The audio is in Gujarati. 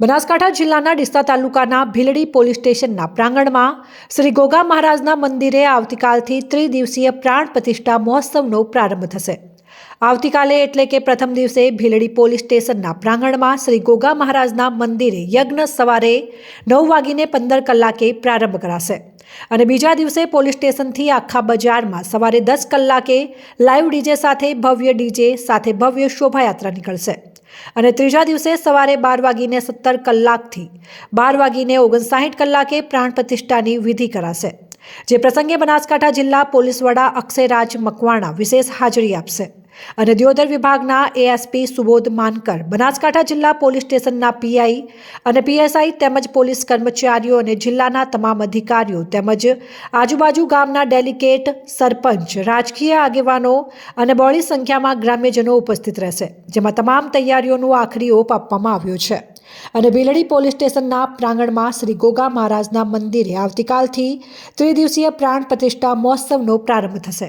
બનાસકાંઠા જિલ્લાના ડીસા તાલુકાના ભીલડી પોલીસ સ્ટેશનના પ્રાંગણમાં શ્રી ગોગા મહારાજના મંદિરે આવતીકાલથી ત્રિદિવસીય પ્રાણ પ્રતિષ્ઠા મહોત્સવનો પ્રારંભ થશે. આવતીકાલે એટલે કે પ્રથમ દિવસે ભીલડી પોલીસ સ્ટેશનના પ્રાંગણમાં શ્રી ગોગા મહારાજના મંદિરે યજ્ઞ સવારે નવ વાગીને પંદર કલાકે પ્રારંભ કરાશે. અને બીજા દિવસે પોલીસ સ્ટેશનથી આખા બજારમાં સવારે દસ કલાકે લાઈવ ડીજે સાથે ભવ્ય ડીજે સાથે ભવ્ય શોભાયાત્રા નીકળશે. અને ત્રીજા દિવસે સવારે બાર વાગીને સત્તર કલાકથી બાર વાગીને ઓગણસાઠ કલાકે પ્રાણ પ્રતિષ્ઠાની વિધિ કરાશે. જે પ્રસંગે બનાસકાંઠા જિલ્લા પોલીસ વડા અક્ષયરાજ મકવાણા વિશેષ હાજરી આપશે. અને દિયોદર વિભાગના એએસપી સુબોધ માનકર, બનાસકાંઠા જિલ્લા પોલીસ સ્ટેશનના પીઆઈ અને પીએસઆઈ તેમજ પોલીસ કર્મચારીઓ અને જિલ્લાના તમામ અધિકારીઓ તેમજ આજુબાજુ ગામના ડેલિકેટ સરપંચ, રાજકીય આગેવાનો અને બહોળી સંખ્યામાં ગ્રામ્યજનો ઉપસ્થિત રહેશે, જેમાં તમામ તૈયારીઓનું આખરી ઓપ આપવામાં આવ્યો છે. અને ભીલડી પોલીસ સ્ટેશનના પ્રાંગણમાં શ્રી ગોગા મહારાજના મંદિરે આવતીકાલથી ત્રિદિવસીય પ્રાણ પ્રતિષ્ઠા મહોત્સવનો પ્રારંભ થશે.